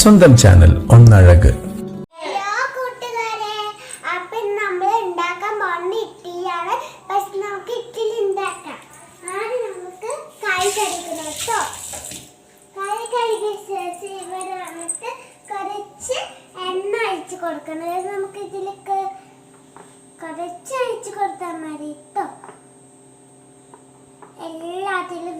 സ്വന്തം channel ഒന്നഴക്. Hello കൂട്ടുകാരെ ഇന്ന് നമ്മൾ ഉണ്ടാക്കാൻ പോകുന്ന ഇഡ്ഡലിയാണ്. പക്ഷെ നമുക്ക് ഇഡ്ഡലി ഉണ്ടാക്കാം. ആദ്യം നമുക്ക് കൈ കഴുകണം കേട്ടോ. കൈ കഴുകിയ ശേഷം ഇവിടെ വന്നിട്ട് കുറച്ച് കൊടുക്കണം. നമുക്ക് ഇതിലേക്ക് കുറച്ച് അഴിച്ചു കൊടുത്താൽ മതി കേട്ടോ. എല്ലാത്തിലും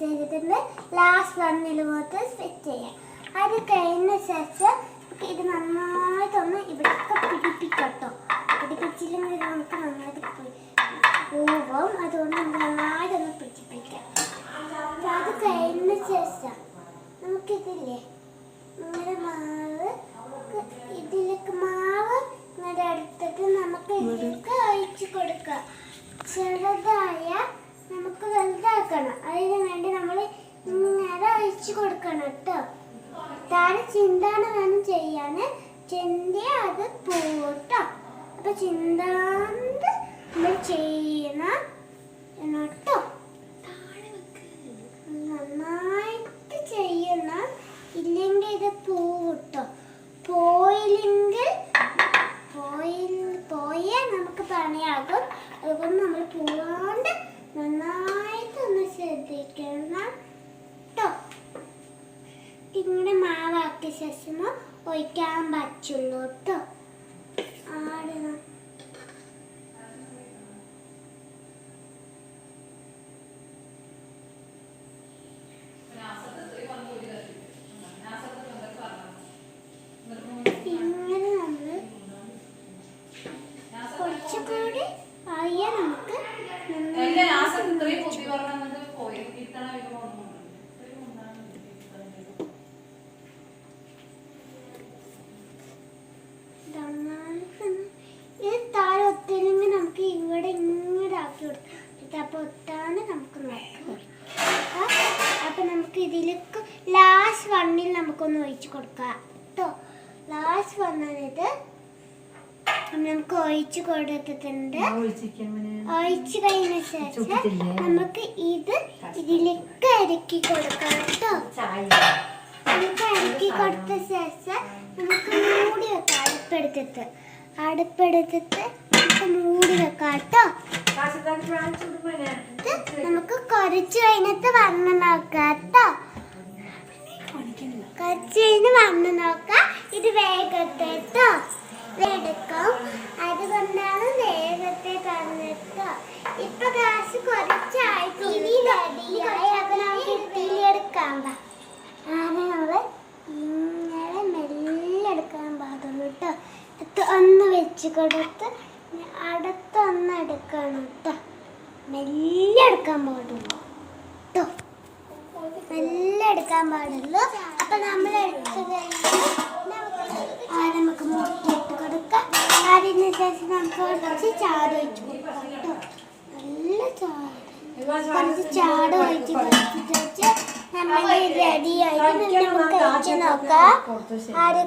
ചെയ്തിട്ടുണ്ട്. ലാസ്റ്റ് വണ്ണിൽ പോലത്തെ സ്റ്റിച്ച് ചെയ്യാം. അത് കഴിഞ്ഞ ശേഷം ഇത് നന്നായിട്ടൊന്ന് ഇവിടെയൊക്കെ പിടിപ്പിക്കട്ടോ. പിടിപ്പിച്ചില്ലെങ്കിൽ നമുക്ക് നന്നായിട്ട് പോവും. അതുകൊണ്ട് നമുക്ക് നന്നായിട്ടൊന്ന് പിടിപ്പിക്കാം. അത് കഴിഞ്ഞ ശേഷം നമുക്കിതില്ലേ? ഇങ്ങനെ മാവ് ഇതിലേക്ക് മാവ് ഇങ്ങനെ എടുത്തിട്ട് നമുക്ക് ഇതിലേക്ക് ഒഴിച്ചു കൊടുക്കാം. ചെറുതായ നമുക്ക് വലുതാക്കണം. അതിന് വേണ്ടി നമ്മൾ ഇങ്ങനെ ഒഴിച്ച് കൊടുക്കണം കേട്ടോ. താഴെ ചിന്താണ് വേണം ചെയ്യാൻ ചിന്തി അത് പോട്ടോ അപ്പൊ ചിന്താന്ത് നമ്മൾ ചെയ്യണം കേട്ടോ നന്നായിട്ട് ചെയ്യണം ഇല്ലെങ്കിൽ ഇത് പോട്ടോ പോയില്ലെങ്കിൽ പോയി പോയാൽ നമുക്ക് പണിയാകും അതുകൊണ്ട് നമ്മൾ പോവാണ്ട് നന്നായിട്ട് ഒന്ന് ശ്രദ്ധിക്കണം കേട്ടോ ഇങ്ങനെ ശേഷം ഒഴിക്കാൻ പറ്റുള്ളൂ കേട്ടോ ആടണം ഇങ്ങനെ നമ്മൾ കുറച്ചുകൂടി ആയാൽ നമുക്ക്. പോയി വരുമ്പോ ഒന്നും നന്നായിട്ടൊന്ന് ഇത് താഴെ ഒത്തില്ലെങ്കിൽ നമുക്ക് ഇവിടെ ഇങ്ങനെ ആക്കി കൊടുക്കാം അപ്പൊ ഒത്താണ് നമുക്ക് നോക്കാം അപ്പൊ നമുക്ക് ഇതിലേക്ക് വണ്ണിൽ നമുക്കൊന്ന് ഒഴിച്ചു കൊടുക്കാം. കേട്ടോ ലാസ്റ്റ് വന്നത് നമുക്ക് ഒഴിച്ചു കൊടുത്തിട്ടുണ്ട്. ഒഴിച്ചു കഴിഞ്ഞ ശേഷം നമുക്ക് ഇത് ഇതിലേക്ക് ഇറക്കി കൊടുക്കാം കേട്ടോ നമുക്ക് ഇറക്കി കൊടുത്ത ശേഷം നമുക്ക് മൂടി വെക്കാം. അടുപ്പെടുത്തിട്ട്. അടുപ്പെടുത്തിട്ട് നമുക്ക് മൂടി വെക്കാം കേട്ടോ നമുക്ക് കുറച്ച് കഴിഞ്ഞിട്ട് വന്ന് നോക്കാം കേട്ടോ നോക്ക. ഇത് വേഗത്തെട്ടോ എടുക്കും അതുകൊണ്ടാണ് വേഗത്തെ തന്നിട്ടോ. ഇപ്പൊ ക്ലാസ് കുറച്ചായി റെഡിയായി അപ്പൊ നമുക്ക് ഇഡ്ഡലി എടുക്കാൻ പാ ആദ്യം നമ്മൾ ഇങ്ങനെ മെല്ലെ എടുക്കാൻ പാടുള്ളൂ കേട്ടോ ഒന്ന് വെച്ച് കൊടുത്ത് അടുത്തൊന്ന് എടുക്കണം കേട്ടോ മെല്ലെ എടുക്കാൻ പാടുള്ളൂ. കേട്ടോ മെല്ലെ എടുക്കാൻ പാടുള്ളൂ അപ്പൊ നമ്മൾ എടുത്തു കഴിഞ്ഞാൽ ആദ്യം നമുക്ക് മുട്ടിയിട്ട് കൊടുക്കാം അതിന് ശേഷം നമുക്ക് കുറച്ച് ചാട് ഒഴിച്ച് കൊടുക്കാം കേട്ടോ നല്ല ചാട് കുറച്ച് ചാട് ഒഴിച്ച് കൊടുത്തിട്ട് വെച്ച് നമ്മൾ റെഡി ആയിട്ട് പിന്നെ നമുക്ക് ഒഴിച്ച് നോക്കാം ആദ്യം